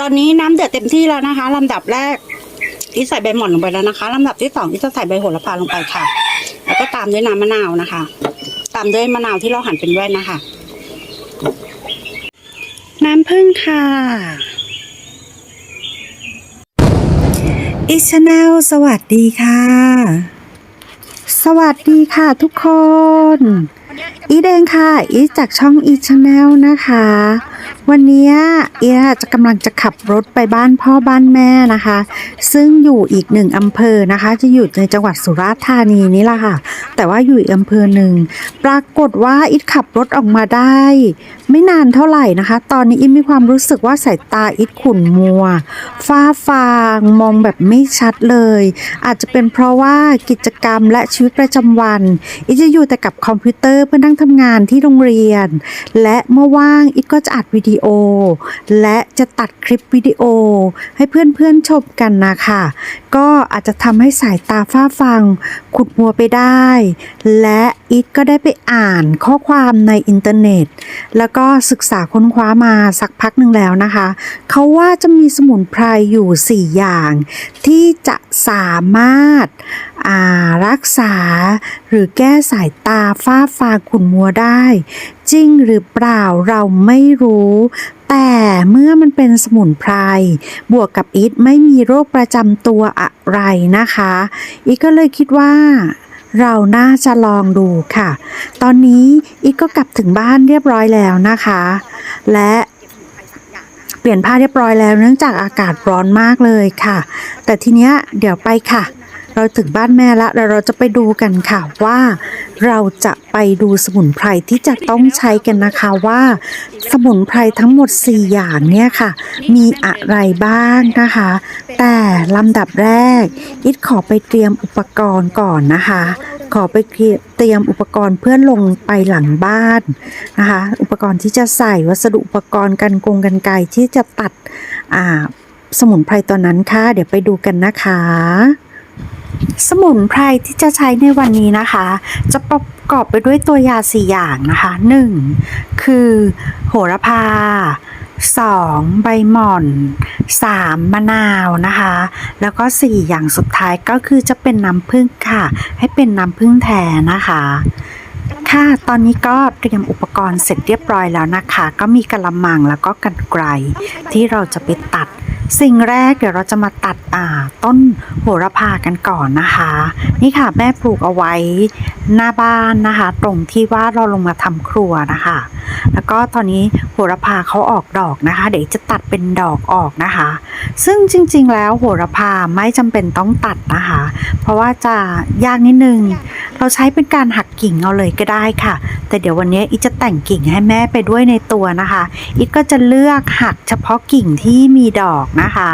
ตอนนี้น้ำเดือดเต็มที่แล้วนะคะลำดับแรกอีใส่ใบหม่อนลงไปแล้วนะคะลำดับที่สองอีจะใส่ใบโหระพาลงไปค่ะ แล้วก็ตามด้วยน้ำมะนาวนะคะ ตามด้วยมะนาวที่เราหั่นเป็นแว่นนะคะ น้ำผึ้งค่ะอีชแนลสวัสดีค่ะ สวัสดีค่ะทุกคน อีเดงค่ะ อีจากช่องอีชแนลนะคะ วันนี้เอีจะกำลังจะขับรถไปบ้านพ่อบ้านแม่นะคะ ซึ่งอยู่อีกหนึ่งอำเภอนะคะ จะอยู่ในจังหวัดสุราษฎร์ธานีนี่แหละค่ะ แต่ว่าอยู่อีกอำเภอหนึ่งปรากฏว่าอีขับรถออกมาได้ ไม่นานเท่าไหร่นะคะ ตอนนี้อีมีความรู้สึกว่าสายตาอีขุ่นมัว ฟ้าฟางมองแบบไม่ชัดเลย อาจจะเป็นเพราะว่ากิจกรรมและชีวิตประจำวันอีจะอยู่แต่กับคอมพิวเตอร์เพื่อนั่งทำงานที่โรงเรียน และเมื่อว่างอีก็จะอัดวิดีโอ และจะตัดคลิปวิดีโอ ให้เพื่อนๆชมกันนะคะ ก็อาจจะทำให้สายตาฟ้าฟัง ขุดมัวไปได้ และอีทก็ได้ไปอ่านข้อความในอินเทอร์เน็ต แล้วก็ศึกษาค้นคว้ามาสักพักหนึ่งแล้วนะคะ เขาว่าจะมีสมุนไพรอยู่ 4 อย่าง ที่จะสามารถารักษาหรือแก้สายตาฝ้าฟางขุ่นมัวได้ จริงหรือเปล่าเราไม่รู้ แต่เมื่อมันเป็นสมุนไพร บวกกับอีทไม่มีโรคประจำตัวอะไรนะคะ อีทก็เลยคิดว่า เราน่าจะลองดูค่ะ ตอนนี้อีกก็กลับถึงบ้านเรียบร้อยแล้วนะคะ และเปลี่ยนผ้าเรียบร้อยแล้วเนื่องจากอากาศร้อนมากเลยค่ะ แต่ทีเนี้ยเดี๋ยวไปค่ะ เราถึงบ้านแม่แล้วแล้วเราจะไปดูกันค่ะว่า เราจะไปดูสมุนไพรที่จะต้องใช้กันนะคะว่า สมุนไพรทั้งหมด 4 อย่างเนี่ยค่ะ มีอะไรบ้างนะคะ แต่ลำดับแรก อิดขอไปเตรียมอุปกรณ์ก่อนนะคะ ขอไปเตรียมอุปกรณ์เพื่อลงไปหลังบ้านนะคะ อุปกรณ์ที่จะใส่วัสดุอุปกรณ์กันกงกันไกที่จะตัดสมุนไพรตัวนั้นค่ะ เดี๋ยวไปดูกันนะคะ สมุนไพรที่จะใช้ในวันนี้นะคะ จะประกอบไปด้วยตัวยาสี่อย่างนะคะ 1. คือโหระพา 2. ใบหม่อน 3. มะนาวนะคะ แล้วก็4อย่างสุดท้ายก็คือจะเป็นน้ำผึ้งค่ะ ให้เป็นน้ำผึ้งแท้นะคะค่ะตอนนี้ก็เตรียมอุปกรณ์เสร็จเรียบร้อยแล้วนะคะ ก็มีกระมังแล้วก็กันไกรที่เราจะไปตัด สิ่งแรกเดี๋ยวเราจะมาตัดอ่าต้นโหระพากันก่อนนะคะ นี่ค่ะแม่ปลูกเอาไว้หน้าบ้านนะคะ ตรงที่ว่าเราลงมาทำครัวนะคะ แล้วก็ตอนนี้โหระพาเขาออกดอกนะคะ เดี๋ยวจะตัดเป็นดอกออกนะคะ ซึ่งจริง ๆ แล้วโหระพาไม่จำเป็นต้องตัดนะคะ เพราะว่าจะยากนิดนึง เราใช้เป็นการหักกิ่งเอาเลยก็ได้ค่ะ แต่เดี๋ยววันนี้อีจะแต่งกิ่งให้แม่ไปด้วยในตัวนะคะอีก็จะเลือกหักเฉพาะกิ่งที่มีดอกนะคะ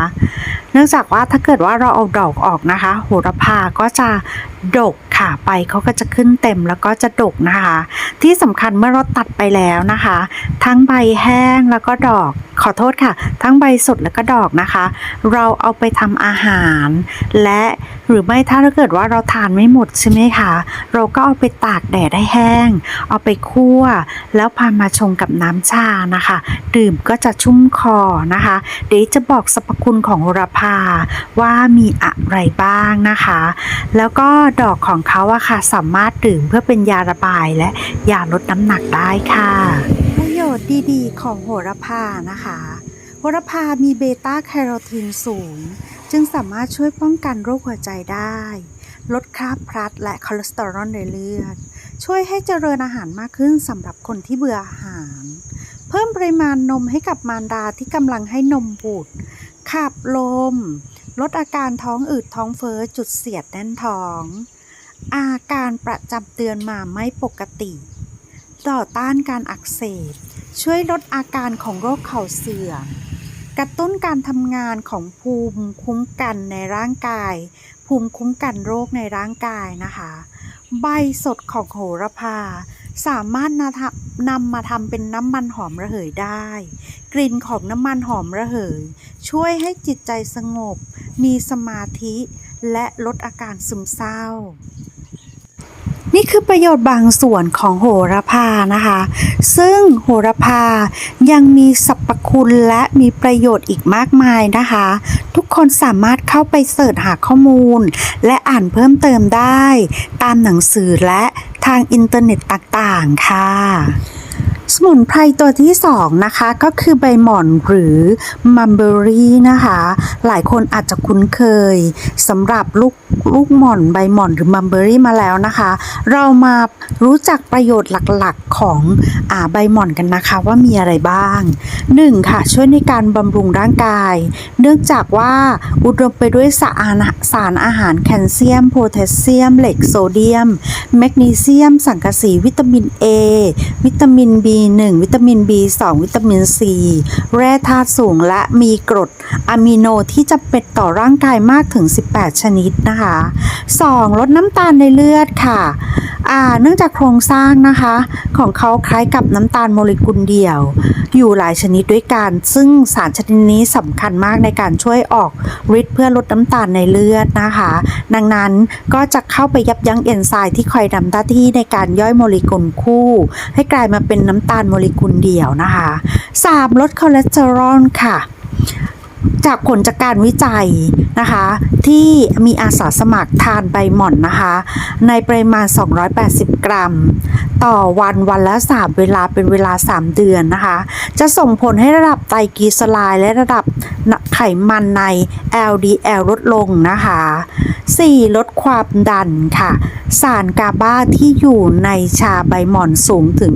เนื่องจากว่าถ้าเกิดว่าเราเอาดอกออกนะคะ โหระพาก็จะดกค่ะใบเขาก็จะขึ้นเต็มแล้วก็จะดกนะคะ ที่สำคัญเมื่อเราตัดไปแล้วนะคะ ทั้งใบแห้งแล้วก็ดอกขอโทษค่ะ ทั้งใบสดแล้วก็ดอกนะคะ เราเอาไปทำอาหาร และหรือไม่ถ้าเกิดว่าเราทานไม่หมดใช่ไหมคะเราก็เอาไปตากแดดให้แห้ง เอาไปคั่ว แล้วพามาชงกับน้ำชานะคะ ดื่มก็จะชุ่มคอนะคะ เดี๋ยวจะบอกสรรพคุณของโหระพาว่ามีอะไรบ้างนะคะ แล้วก็ดอกของเขาอะค่ะสามารถดื่มเพื่อเป็นยาระบายและยาลดน้ำหนักได้ค่ะ ประโยชน์ดีๆ ของโหระพานะคะโหระพามีเบต้าแคโรทีนสูง จึงสามารถช่วยป้องกันโรคหัวใจได้ ลดคราบพลัดและคอเลสเตอรอลในเลือด ช่วยให้เจริญอาหารมากขึ้นสำหรับคนที่เบื่ออาหาร เพิ่มปริมาณนมให้กับมารดาที่กำลังให้นมบุตร ขับลม ลดอาการท้องอืดท้องเฟ้อจุดเสียดแน่นท้อง อาการประจำเตือนมาไม่ปกติ ต่อต้านการอักเสบ ช่วยลดอาการของโรคเข่าเสื่อมกระตุ้นการทำงานของภูมิคุ้มกันในร่างกาย ภูมิคุ้มกันโรคในร่างกายนะคะ ใบสดของโหระพา สามารถนำทำนำมาทำเป็นน้ำมันหอมระเหยได้ กลิ่นของน้ำมันหอมระเหย ช่วยให้จิตใจสงบ มีสมาธิและลดอาการซึมเศร้า นี่คือประโยชน์บางส่วนของโหระพานะคะ ซึ่งโหระพายังมีสรรพคุณและมีประโยชน์อีกมากมายนะคะ ทุกคนสามารถเข้าไปเสิร์ชหาข้อมูล และอ่านเพิ่มเติมได้ ตามหนังสือและ ทางอินเทอร์เน็ตต่างๆ ค่ะ สมุนไพรตัวที่สองนะคะก็คือใบหม่อนหรือมัมเบอรี่นะคะ หลายคนอาจจะคุ้นเคยสำหรับลูกลูกหม่อนใบหม่อนหรือมัมเบอรี่มาแล้วนะคะ เรามารู้จักประโยชน์หลักๆของอ่าใบหม่อนกันนะคะว่ามีอะไรบ้าง 1. ค่ะช่วยในการบำรุงร่างกาย เนื่องจากว่าอุดมไปด้วยสารสารอาหารแคลเซียมโพแทสเซียม เหล็กโซเดียม แมกนีเซียม สังกะสีวิตามิน A วิตามิน B1 วิตามิน B2 วิตามิน C แร่ธาตุสูงและมีกรดอะมิโนที่จะเป็นต่อร่างกายมากถึง 18 ชนิดนะคะ 2. ลดน้ำตาลในเลือดค่ะ เนื่องจากโครงสร้างนะคะของเขาคล้ายกับน้ำตาลโมเลกุลเดี่ยว อยู่หลายชนิดด้วยกัน ซึ่งสารชนิดนี้สำคัญมากในการช่วยออกฤทธิ์เพื่อลดน้ำตาลในเลือดนะคะ ดังนั้นก็จะเข้าไปยับยั้งเอนไซม์ที่คอยทำหน้าที่ในการย่อยโมเลกุลคู่ ให้กลายมาเป็นน้ำตาลโมเลกุลเดี่ยวนะคะ 3. ลดคอเลสเตอรอลค่ะ จากผลจากการวิจัยนะคะ ที่มีอาสาสมัครทานใบหม่อนนะคะ ในปริมาณ 280 กรัม ต่อวันวันละ 3 เวลาเป็นเวลา 3 เดือนนะคะ จะส่งผลให้ระดับไตรกลีเซอไรด์และระดับไขมันใน LDL ลดลงนะคะ 4. ลดความดันค่ะ สารกาบาที่อยู่ในชาใบหม่อนสูงถึง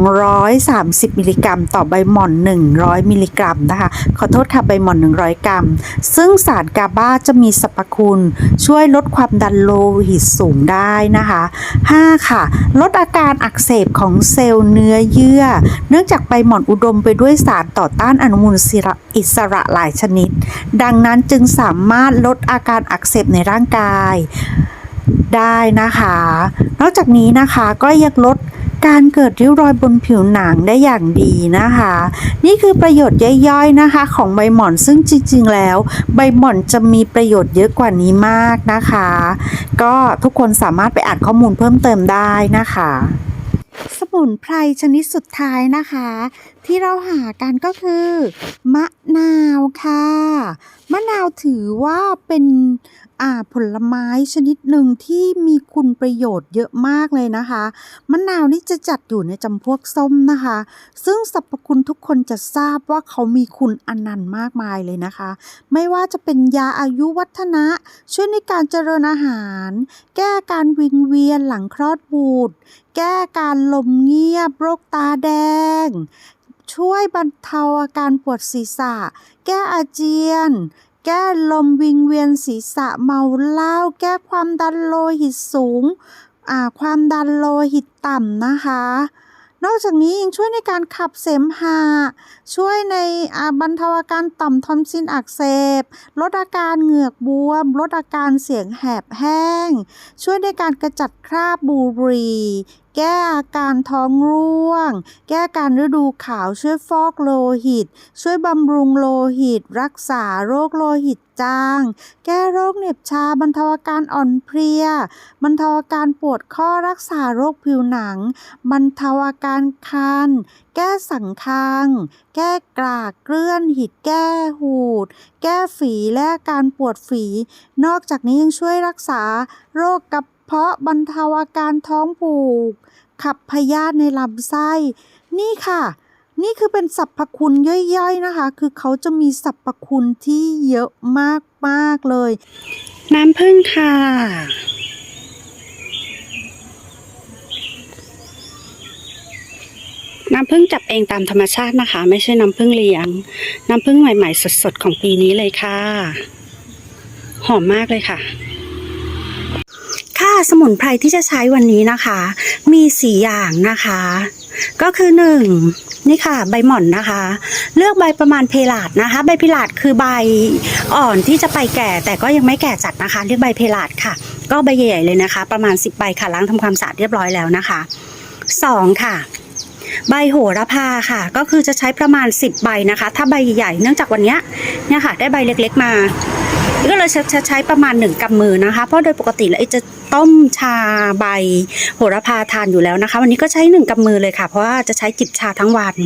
230 มิลลิกรัม ต่อใบหม่อน 100 มิลลิกรัมนะคะ ขอโทษค่ะใบม่อน 100 กรัม ซึ่งสารกาบาจะมีสรรพคุณ ช่วยลดความดันโลหิตสูงได้นะคะ 5. ค่ะ ลดอาการอักเสบของเซลล์เนื้อเยื่อ เนื่องจากใบหม่อนอุดมไปด้วยสารต่อต้านอนุมูลอิสระหลายชนิด ดังนั้นจึงสามารถลดอาการอักเสบในร่างกายได้นะคะ นอกจากนี้นะคะก็ยังลด การเกิดริ้วรอยบนผิวหนังได้อย่างดีนะคะ นี่คือประโยชน์ย่อยๆนะคะ ของใบหม่อนซึ่งจริงๆแล้ว ใบหม่อนจะมีประโยชน์เยอะกว่านี้มากนะคะ ก็ทุกคนสามารถไปอ่านข้อมูลเพิ่มเติมได้นะคะสมุนไพรชนิดสุดท้ายนะคะ ที่เราหากันก็คือ มะนาวค่ะ มะนาวถือว่าเป็น ผลไม้ชนิดหนึ่งที่มีคุณประโยชน์เยอะมากเลยนะคะ มะนาวนี่จะจัดอยู่ในจำพวกส้มนะคะ ซึ่งสรรพคุณทุกคนจะทราบว่าเขามีคุณอนันต์มากมายเลยนะคะ ไม่ว่าจะเป็นยาอายุวัฒนะ ช่วยในการเจริญอาหาร แก้การวิงเวียนหลังคลอดบุตร แก้การลมเงียบโรคตาแดง ช่วยบรรเทาอาการปวดศีรษะ แก้อาเจียน แก้ลมวิงเวียนศีรษะเมาเหล้าแก้ความดันโลหิตสูงอ่าความดันโลหิตต่ำนะคะ นอกจากนี้ยังช่วยในการขับเสมหะช่วยในอ่าบรรเทาอาการต่อมทอนซิลอักเสบ ลดอาการเหงือกบวม ลดอาการเสียงแหบแห้ง ช่วยในการกระจัดคราบบุหรี่ แก้อาการท้องร่วง แก้การฤดูขาวช่วยฟอกโลหิต ช่วยบำรุงโลหิต รักษาโรคโลหิตจาง แก้โรคเหน็บชาบรรเทาอาการอ่อนเพลีย บรรเทาอาการปวดข้อรักษาโรคผิวหนัง บรรเทาอาการคัน แก้สังคังแก้กรากเกลื่อนหิดแก้หูด แก้ฝีและอาการปวดฝี นอกจากนี้ยังช่วยรักษาโรคกระ เพาะบรรเทาอาการท้องผูก ขับพยาธิในลำไส้ นี่ค่ะ นี่คือเป็นสรรพคุณย่อยๆนะคะ คือเขาจะมีสรรพคุณที่เยอะมากๆเลย น้ำผึ้งค่ะน้ำผึ้งจับเองตามธรรมชาตินะคะ ไม่ใช่น้ำผึ้งเลี้ยง น้ำผึ้งใหม่ ๆ สด ๆ ของปีนี้เลยค่ะ หอมมากเลยค่ะ ค่ะสมุนไพรที่จะใช้วันนี้นะคะ มีสี่อย่างนะคะ ก็คือหนึ่งนี่ค่ะ ใบหม่อนนะคะ เลือกใบประมาณเพลาดนะคะ ใบเพลาดคือใบอ่อนที่จะไปแก่แต่ก็ยังไม่แก่จัดนะคะเรียกใบเพลาดค่ะ ก็ใบใหญ่ๆเลยนะคะ ประมาณ 10 ใบค่ะล้างทำความสะอาดเรียบร้อยแล้วนะคะสองค่ะใบโหระพาค่ะ ก็คือจะใช้ประมาณ 10 ใบนะคะ ถ้าใบใหญ่ๆเนื่องจากวันเนี้ยเนี่ยค่ะ ได้ใบเล็กๆมา ก็เลยจะใช้ประมาณหนึ่งกำมือนะคะ เพราะโดยปกติแล้วจะต้มชาใบโหระพาทานอยู่แล้วนะคะ วันนี้ก็ใช้หนึ่งกำมือเลยค่ะ เพราะว่าจะใช้จิบชาทั้งวัน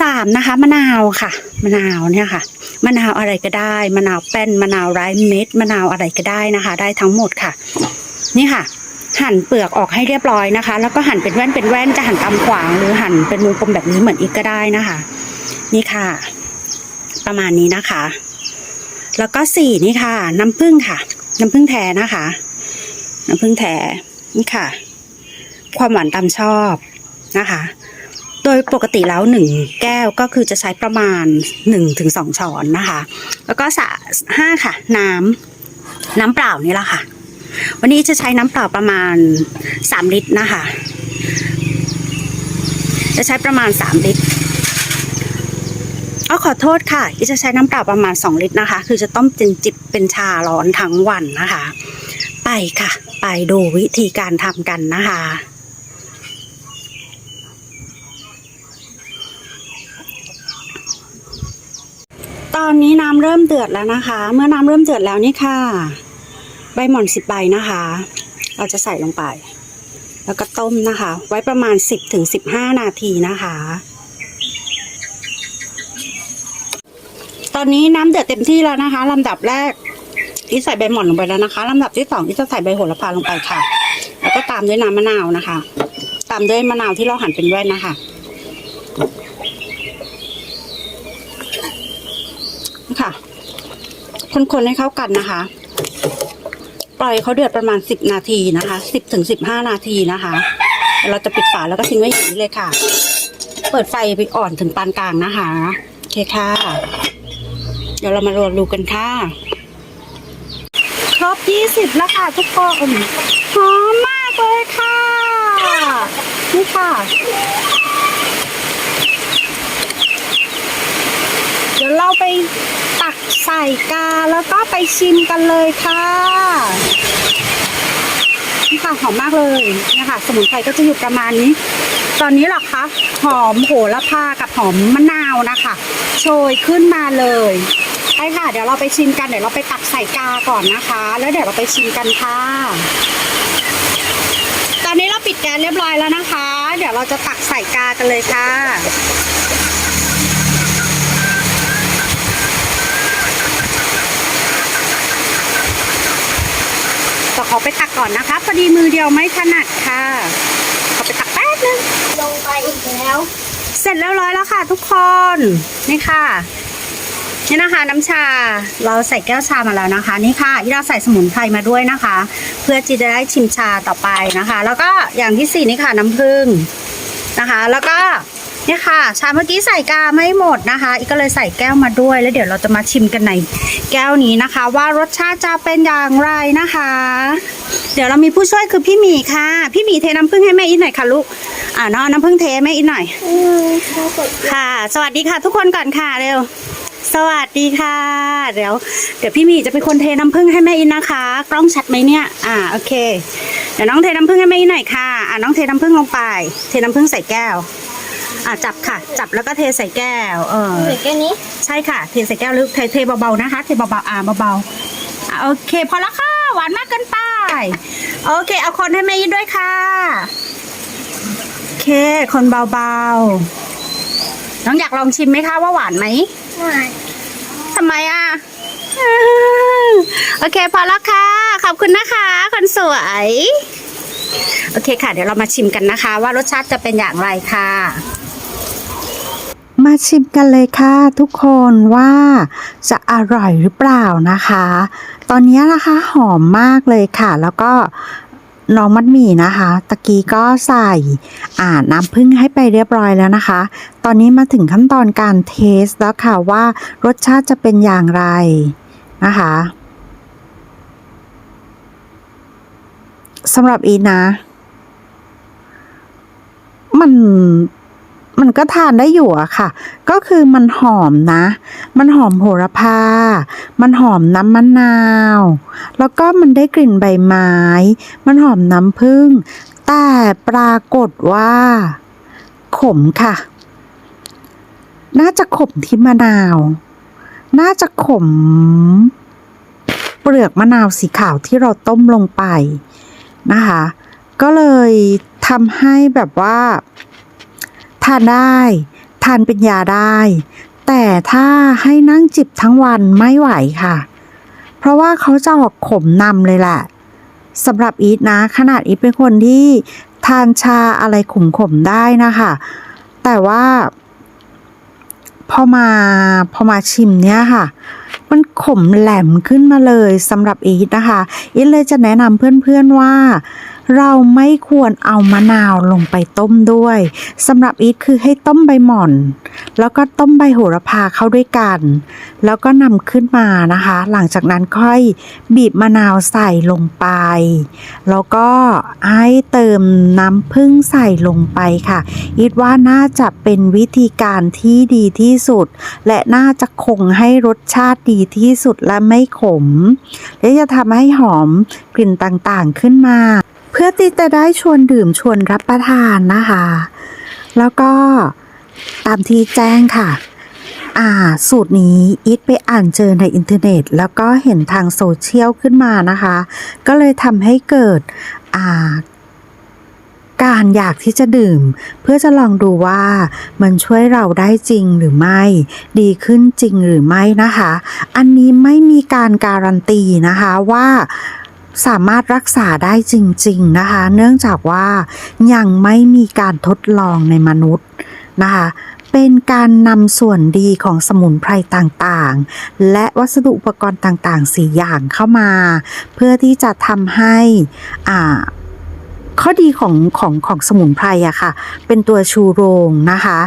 สามนะคะมะนาวค่ะมะนาวเนี่ยค่ะมะนาวอะไรก็ได้มะนาวแป้นมะนาวไร้เม็ดมะนาวอะไรก็ได้นะคะ ได้ทั้งหมดค่ะ นี่ค่ะ หั่นเปลือกออกให้เรียบร้อยนะคะ แล้วก็หั่นเป็นแว่นเป็นแว่นจะหั่นตามขวาง หรือหั่นเป็นวงกลมแบบนี้เหมือนอีกก็ได้นะคะ นี่ค่ะ ประมาณนี้นะคะ แล้วก็สี่นี่ค่ะ น้ำผึ้งค่ะ น้ำผึ้งแท้นะคะ น้ำผึ้งแท้นี่ค่ะ ความหวานตามชอบนะคะ โดยปกติแล้วหนึ่งแก้วก็คือจะใช้ประมาณหนึ่งถึงสองช้อนนะคะ แล้วก็สะห้าค่ะ น้ำน้ำเปล่านี่แหละค่ะ วันนี้จะใช้น้ำเปล่าประมาณสามลิตรนะคะ จะใช้ประมาณสามลิตร อ๋อขอโทษค่ะอีจะใช้น้ำเปล่าประมาณ 2 ลิตรนะคะ คือจะต้มจินจิบเป็นชาร้อนทั้งวันนะคะ ไปค่ะ ไปดูวิธีการทำกันนะคะตอนนี้น้ำเริ่มเดือดแล้วนะคะ เมื่อน้ำเริ่มเดือดแล้วนี่ค่ะ ใบหม่อนสิบใบนะคะ เราจะใส่ลงไป แล้วก็ต้มนะคะ ไว้ประมาณ 10-15ถึง15นาทีนะคะ อนนี้น้ำเดือดเต็มที่แล้วนะคะลำดับแรกที่ใส่ใบหม่อนลงไปแล้วนะคะลำดับที่สองที่จะใส่ใบโหระพาลงไปค่ะ แล้วก็ตามด้วยน้ำมะนาวนะคะ ตามด้วยมะนาวที่เราหั่นเป็นแว่นนะคะนี่ค่ะ คนๆให้เข้ากันนะคะ ปล่อยเขาเดือดประมาณสิบนาทีนะคะสิบถึงสิบห้านาทีนะคะ เราจะปิดฝาแล้วก็ทิ้งไว้อย่างนี้เลยค่ะ เปิดไฟไปอ่อนถึงปานกลางนะคะ โอเคค่ะ ดี๋ยวเรามารวมดูกันค่ะ ครบยี่สิบแล้วค่ะทุกคนหอมมากเลยค่ะ นี่ค่ะ เดี๋ยวเราไปตักใส่กาแล้วก็ไปชิมกันเลยค่ะนี่ค่ะหอมมากเลยนี่ค่ะสมุนไพรก็จะอยู่ประมาณนี้ ตอนนี้หรอคะหอมโหระพากับหอมมะนาวนะคะ โชยขึ้นมาเลย ช่ค่ะ เดี๋ยวเราไปชิมกัน เดี๋ยวเราไปตักใส่กาก่อนนะคะ แล้วเดี๋ยวเราไปชิมกันค่ะ ตอนนี้เราปิดแก๊สเรียบร้อยแล้วนะคะ เดี๋ยวเราจะตักใส่กากันเลยค่ะแต่ขอไปตักก่อนนะคะพอดีมือเดียวไม่ถนัดค่ะ ขอไปตักแป๊บนึง ลงไปอีกแล้ว เสร็จเรียบร้อยแล้วค่ะ ทุกคน นี่ค่ะ นี่นะคะน้ำชาเราใส่แก้วชามาแล้วนะคะ นี่ค่ะที่เราใส่สมุนไพรมาด้วยนะคะ เพื่อที่จะได้ชิมชาต่อไปนะคะ แล้วก็อย่างที่สี่นี่ค่ะน้ำผึ้งนะคะ แล้วก็เนี่ยค่ะ ชาเมื่อกี้ใส่กาไม่หมดนะคะ อีกก็เลยใส่แก้วมาด้วย แล้วเดี๋ยวเราจะมาชิมกันในแก้วนี้นะคะ ว่ารสชาติจะเป็นอย่างไรนะคะ เดี๋ยวเรามีผู้ช่วยคือพี่หมีค่ะ พี่หมีเทน้ำผึ้งให้แม่อีกหน่อยค่ะลูกอ่าเนาะน้ำผึ้งเทให้แม่อีกหน่อยอืมเขากดค่ะ สวัสดีค่ะทุกคนก่อนค่ะเร็ว สวัสดีค่ะ เดี๋ยว เดี๋ยวพี่หมีจะเป็นคนเทน้ำผึ้งให้แม่อินนะคะ กล้องชัดไหมเนี่ย อ่าโอเค เดี๋ยวน้องเทน้ำผึ้งให้แม่อินหน่อยค่ะ อ่าน้องเทน้ำผึ้งลงไป เทน้ำผึ้งใส่แก้ว อ่าจับค่ะ จับแล้วก็เทใส่แก้ว เออเหลือแค่นี้ ใช่ค่ะ เทใส่แก้วหรือเทเทเบาๆนะคะ เทเบาๆอ่าเบาๆอ่าโอเคพอแล้วค่ะ หวานมากเกินไป โอเค เอาคนให้แม่อินด้วยค่ะ โอเค คนเบาๆ น้องอยากลองชิมไหมคะว่าหวานไหม ไม่ทำไมอะ โอเคพอแล้วค่ะ ขอบคุณนะคะ คนสวย โอเคค่ะ เดี๋ยวเรามาชิมกันนะคะ ว่ารสชาติจะเป็นอย่างไรค่ะ มาชิมกันเลยค่ะ ทุกคนว่าจะอร่อยหรือเปล่านะคะ ตอนนี้นะคะหอมมากเลยค่ะ แล้วก็ น้องมัดหมี่นะคะ ตะกี้ก็ใส่อ่าน้ำผึ้งให้ไปเรียบร้อยแล้วนะคะ ตอนนี้มาถึงขั้นตอนการเทสแล้วค่ะว่ารสชาติจะเป็นอย่างไรนะคะสำหรับอีนะ มัน มันก็ทานได้อยู่อะค่ะ ก็คือมันหอมนะ มันหอมโหระพา มันหอมน้ำมะนาว แล้วก็มันได้กลิ่นใบไม้ มันหอมน้ำผึ้ง แต่ปรากฏว่า ขมค่ะ น่าจะขมที่มะนาว น่าจะขม เปลือกมะนาวสีขาวที่เราต้มลงไปนะคะ ก็เลยทำให้แบบว่า ทานได้ ทานเป็นยาได้ แต่ถ้าให้นั่งจิบทั้งวันไม่ไหวค่ะ เพราะว่าเขาจะออกขมนำเลยแหละสำหรับอีทนะ ขนาดอีทเป็นคนที่ทานชาอะไรขมๆได้นะคะ แต่ว่าพอมาพอมาชิมเนี้ยค่ะ มันขมแหลมขึ้นมาเลยสำหรับอีทนะคะ อีทเลยจะแนะนำเพื่อนๆว่า เราไม่ควรเอามะนาวลงไปต้มด้วยสำหรับอีทคือให้ต้มใบหม่อน แล้วก็ต้มใบโหระพาเข้าด้วยกัน แล้วก็นำขึ้นมานะคะ หลังจากนั้นค่อยบีบมะนาวใส่ลงไป แล้วก็ให้เติมน้ำผึ้งใส่ลงไปค่ะ อีทว่าน่าจะเป็นวิธีการที่ดีที่สุด และน่าจะคงให้รสชาติดีที่สุดและไม่ขม และจะทำให้หอมกลิ่นต่างๆขึ้นมา เพื่อที่จะได้ชวนดื่มชวนรับประทานนะคะ แล้วก็ตามที่แจ้งค่ะ อ่า สูตรนี้อีทไปอ่านเจอในอินเทอร์เน็ต แล้วก็เห็นทางโซเชียลขึ้นมานะคะ ก็เลยทำให้เกิด อ่า การอยากที่จะดื่ม เพื่อจะลองดูว่ามันช่วยเราได้จริงหรือไม่ ดีขึ้นจริงหรือไม่นะคะ อันนี้ไม่มีการการันตีนะคะว่า สามารถรักษาได้จริง ๆ นะคะ เนื่องจากว่ายังไม่มีการทดลองในมนุษย์นะคะเป็นการนำส่วนดีของสมุนไพรต่างๆ และวัสดุอุปกรณ์ต่างๆสี่อย่างเข้ามา เพื่อที่จะทำให้อ่าข้อดีของของของสมุนไพรอะค่ะ เป็นตัวชูโรงนะคะ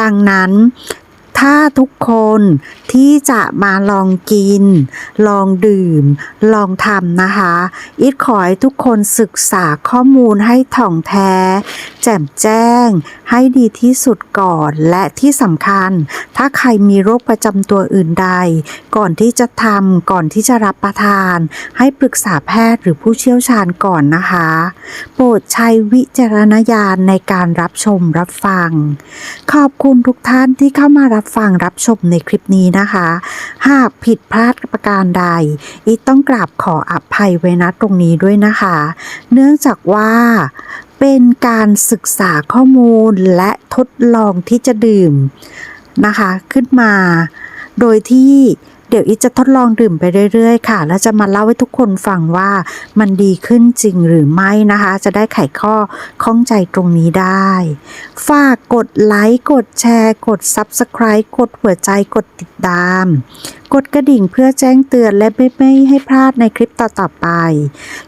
ดังนั้น ถ้าทุกคนที่จะมาลองกิน ลองดื่ม ลองทำนะคะ อิทขอให้ทุกคนศึกษาข้อมูลให้ถ่องแท้ แจ่มแจ้งให้ดีที่สุดก่อนและที่สำคัญ ถ้าใครมีโรคประจำตัวอื่นใด ก่อนที่จะทำก่อนที่จะรับประทาน ให้ปรึกษาแพทย์หรือผู้เชี่ยวชาญก่อนนะคะ โปรดใช้วิจารณญาณในการรับชมรับฟัง ขอบคุณทุกท่านที่เข้ามารับฟังรับชมในคลิปนี้นะคะ หากผิดพลาดประการใด อีต้องกราบขออภัยไว้ณตรงนี้ด้วยนะคะ เนื่องจากว่า เป็นการศึกษาข้อมูลและทดลองที่จะดื่มนะคะ ขึ้นมา โดยที่เดี๋ยวอีจะทดลองดื่มไปเรื่อยๆ ค่ะ แล้วจะมาเล่าให้ทุกคนฟังว่ามันดีขึ้นจริงหรือไม่นะคะ จะได้ไขข้อข้องใจตรงนี้ได้ ฝากกดไลค์ กดแชร์ กด Subscribe กดหัวใจ กดติดตาม กดกระดิ่งเพื่อแจ้งเตือนและไม่ไม่ให้พลาดในคลิปต่อๆไป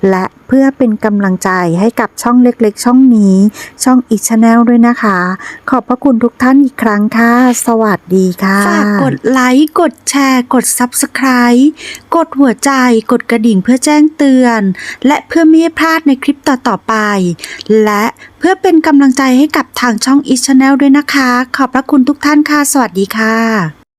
และเพื่อเป็นกำลังใจให้กับช่องเล็กๆ ช่องนี้ ช่องอีชแนลด้วยนะคะ ขอบพระคุณทุกท่านอีกครั้งค่ะ สวัสดีค่ะฝากกดไลค์กดแชร์กด Subscribe กดหัวใจกดกระดิ่งเพื่อแจ้งเตือน และเพื่อไม่ให้พลาดในคลิปต่อๆไป และเพื่อเป็นกำลังใจให้กับทางช่องอีชแนลด้วยนะคะ ขอบพระคุณทุกท่านค่ะ สวัสดีค่ะ